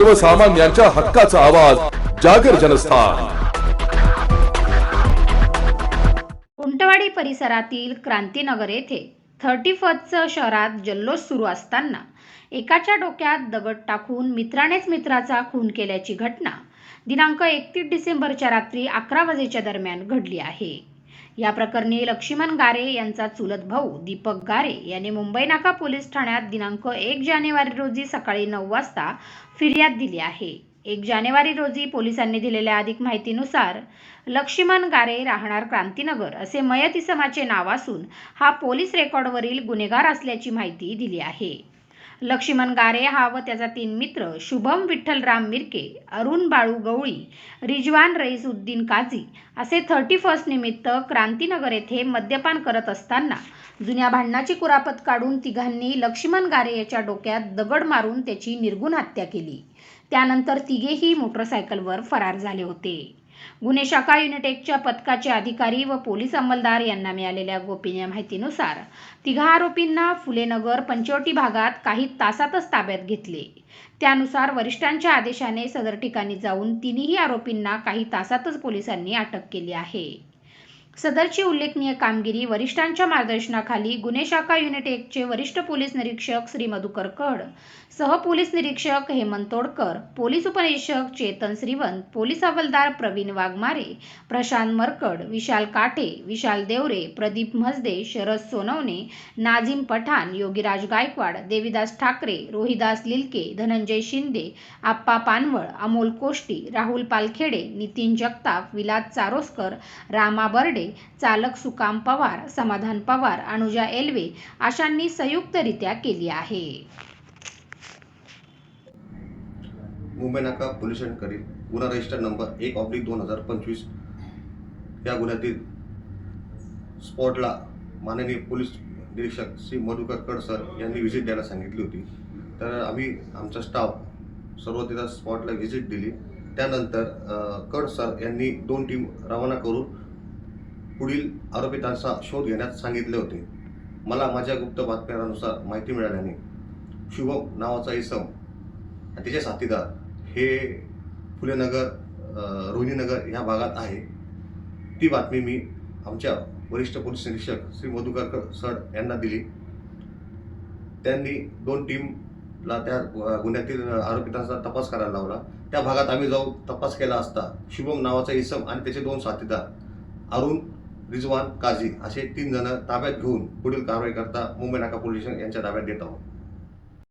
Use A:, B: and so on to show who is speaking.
A: सर्वसामान्यांच्या हक्काचा आवाज जागर जनस्थान.
B: कुंटवाडी परिसरातील क्रांतीनगर येथे थर्टी फर्स्टचं शहरात जल्लोष सुरू असताना एकाच्या डोक्यात दगड टाकून मित्रानेच मित्राचा खून केल्याची घटना दिनांक एकतीस डिसेंबरच्या रात्री अकरा वाजेच्या दरम्यान घडली आहे. या प्रकरणी लक्ष्मण गारे यांचा चुलत भाऊ दीपक गारे यांनी मुंबई नाका पोलीस ठाण्यात दिनांक एक जानेवारी रोजी सकाळी नऊ वाजता फिर्याद दिली आहे. एक जानेवारी रोजी पोलिसांनी दिलेल्या अधिक माहितीनुसार लक्ष्मण गारे राहणार क्रांतीनगर असे मयत इसमाचे नाव असून हा पोलीस रेकॉर्डवरील गुन्हेगार असल्याची माहिती दिली आहे. लक्ष्मण गारे हा व त्याचा तीन मित्र शुभम विठ्ठलराम मिरके अरुण बाळू गवळी रिजवान रईसउद्दीन काझी असे थर्टी फर्स्ट निमित्त क्रांतीनगर येथे मद्यपान करत असताना जुन्या भांडणाची कुरापत काढून तिघांनी लक्ष्मण गारे याच्या डोक्यात दगड मारून त्याची निर्गुण हत्या केली. त्यानंतर तिघेही मोटरसायकलवर फरार झाले होते. गुन्हे शाखा युनिटेकच्या पथकाचे अधिकारी व पोलीस अंमलदार यांना मिळालेल्या गोपनीय माहितीनुसार तिघा आरोपींना फुलेनगर पंचवटी भागात काही तासातच ताब्यात घेतले. त्यानुसार वरिष्ठांच्या आदेशाने सदर ठिकाणी जाऊन तिन्ही आरोपींना काही तासातच पोलिसांनी अटक केली आहे. सदरची उल्लेखनीय कामगिरी वरिष्ठांच्या मार्गदर्शनाखाली गुन्हे शाखा युनिट एकचे वरिष्ठ पोलीस निरीक्षक श्री मधुकर कड सह पोलीस निरीक्षक हेमंत तोडकर पोलीस उपनिरीक्षक चेतन श्रीवंत पोलीस हवालदार प्रवीण वाघमारे प्रशांत मरकड विशाल काठे विशाल देवरे प्रदीप म्हसदे शरद सोनवणे नाझीम पठाण योगीराज गायकवाड देवीदास ठाकरे रोहिदास लिलके धनंजय शिंदे आप्पा पानवळ अमोल कोष्टी राहुल पालखेडे नितीन जगताप विलास चारोस्कर रामा बर्डे चालक सुकाम पवार समाधान पवार अनुजा एल्वे अशांनी संयुक्तरित्या केली आहे.
C: मुंबई नाका पोलीस स्टेशनकडील गुन्हा रजिस्टर नंबर एक ऑब्लिक दोन हजार पंचवीस. या गुन्ह्यातील स्पॉटला माननीय पोलीस निरीक्षक श्री मधुकर कड सर यांनी व्हिजिट द्यायला सांगितली होती. तर आम्ही आमचा स्टाफ सर्व तिथं स्पॉटला व्हिजिट दिली. त्यानंतर कड सर यांनी दोन टीम रवाना करून पुढील आरोपितांचा शोध घेण्यास सांगितले होते. मला माझ्या गुप्त बातम्यानुसार माहिती मिळाल्याने शुभम नावाचा इसम आणि त्याचे साथीदार हे फुलेनगर रोहिणीनगर ह्या भागात आहे. ती बातमी मी आमच्या वरिष्ठ पोलीस निरीक्षक श्री मधुकरकर सर यांना दिली. त्यांनी दोन टीमला त्या गुन्ह्यातील आरोपितांचा तपास करायला लावला. त्या भागात आम्ही जाऊन तपास केला असता शुभम नावाचा इसम आणि त्याचे दोन साथीदार अरुण रिजवान काझी असे तीन जण ताब्यात घेऊन पुढील कारवाई करता मुंबई नाका पोलीस स्टेशन यांच्या ताब्यात देत आहोत.